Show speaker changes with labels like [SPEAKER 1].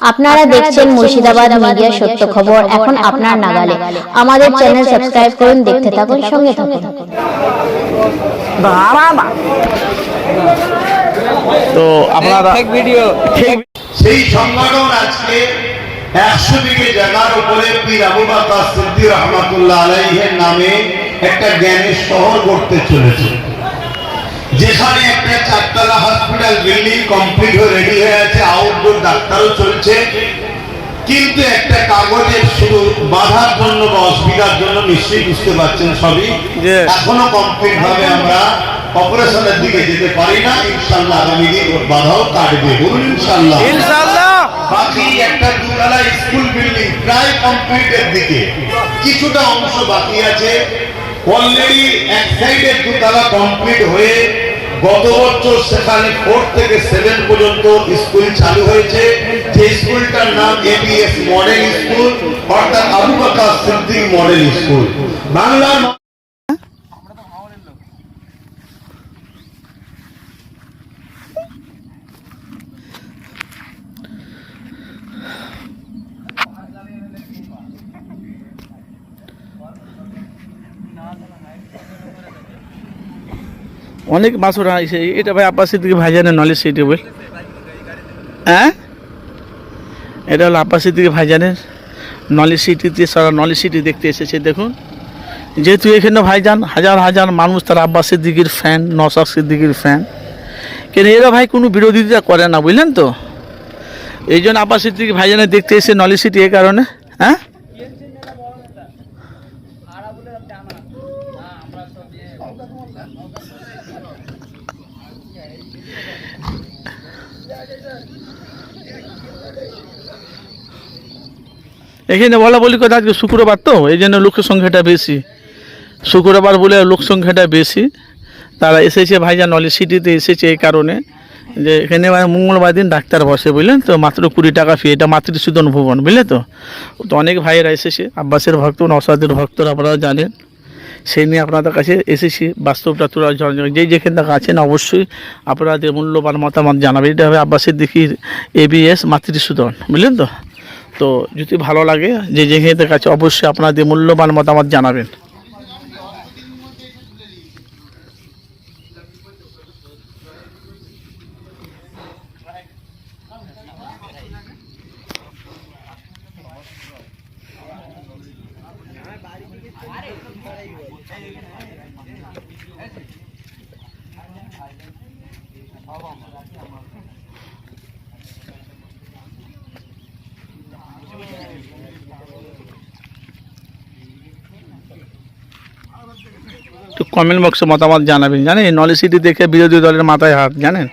[SPEAKER 1] আপনারা দেখছেন মুর্শিদাবাদ মিডিয়া সত্য খবর। এখন আপনার নাগালে। আমাদের চ্যানেল সাবস্ক্রাইব করুন দেখতে থাকুন সঙ্গে থাকুন।
[SPEAKER 2] তো আপনারা
[SPEAKER 3] ফেক ভিডিও
[SPEAKER 2] ঠিক
[SPEAKER 4] সেই সংগঠন আজকে একশো বিঘে জায়গার উপরে পীর আবু বাকর সিদ্দি রহমাতুল্লাহ আলাইহের নামে একটা জ্ঞানের শহর গড়তে চলেছে। যেখানে একটা চারতলা হসপিটাল বিল্ডিং কমপ্লিট হয়ে রেডি হয়ে আছে আউটডোর ডাক্তারও চলছে। কিন্তু একটা কাগজের শুধু বাধার জন্য বা অসুবিধার জন্য নিশ্চয়ই বুঝতে পারছেন সবই। এখনও কমপ্লিট ভাবে আমরা অপারেশনের দিকে যেতে পারি না। ইনশাল্লাহ আগামী দিন ওর বাধাও কাটবে বলুন ইনশাল্লাহ বাকি একটা দুতলা স্কুল বিল্ডিং প্রায় কমপ্লিটের দিকে। কিছুটা অংশ বাকি আছে। অলরেডি এক সাইডের দুতলা কমপ্লিট হয়ে গত বছর সেখানে ফোর থেকে সেভেন পর্যন্ত স্কুল চালু হয়েছে। যে স্কুলটার নাম এবিএস মডেল স্কুল অর্থাৎ আবু বাকা সিদ্দিক মডেল স্কুল বাংলার
[SPEAKER 2] অনেক মাসুর আইসে এটা ভাই আব্বাস সিদ্দিকি ভাইজানের নলেজ সেই টেবিল হ্যাঁ? এটা হলো আব্বাস সিদ্দিকি ভাইজানের নলেজ সিটিতে সারা নলেজ সিটি দেখতে এসেছে, দেখুন। যেহেতু এখানে ভাইজান হাজার হাজার মানুষ তারা আব্বাস সিদ্দিকির ফ্যান নসাদ সিদ্দিকির ফ্যান কিন্তু এরা ভাই কোনো বিরোধিতা করে না, বুঝলেন তো? এই জন্য আব্বাস সিদ্দিকি ভাইজানের দেখতে এসে নলেজ সিটি এ কারণে হ্যাঁ? এখানে বলা বলি কথা আজকে শুক্রবার তো, এই জন্য লোকের সংখ্যাটা বেশি। শুক্রবার বলে লোক সংখ্যাটা বেশি। তারা এসেছে ভাইজান নলেজ সিটিতে এসেছে এই কারণে। যে এখানে মানে মঙ্গলবার দিন ডাক্তার বসে, বুঝলেন তো? মাত্র কুড়ি টাকা ফি এটা মাতৃসূদন ভবন, বুঝলে তো? তো অনেক ভাইয়েরা এসেছে, আব্বাসের ভক্ত নসাদের ভক্তরা আপনারা জানেন। সেই নিয়ে আপনাদের কাছে এসেছি, বাস্তবটা তোরা যেই যেখান থেকে আছেন, অবশ্যই আপনাদের মূল্যবান মতামত জানাবে এটা হবে আব্বাসের দিকির এবিএস মাতৃসূদন বুঝলেন তো? তো যদি ভালো লাগে, যে যেখানে থেকে আছে, অবশ্যই আপনাদের মূল্যবান মতামত জানাবেন। একটু কমেন্ট বক্সে মতামত জানাবেন। জানেন নলেজ সিটি দেখে বিরোধী দলের মাথায় হাত জানেন?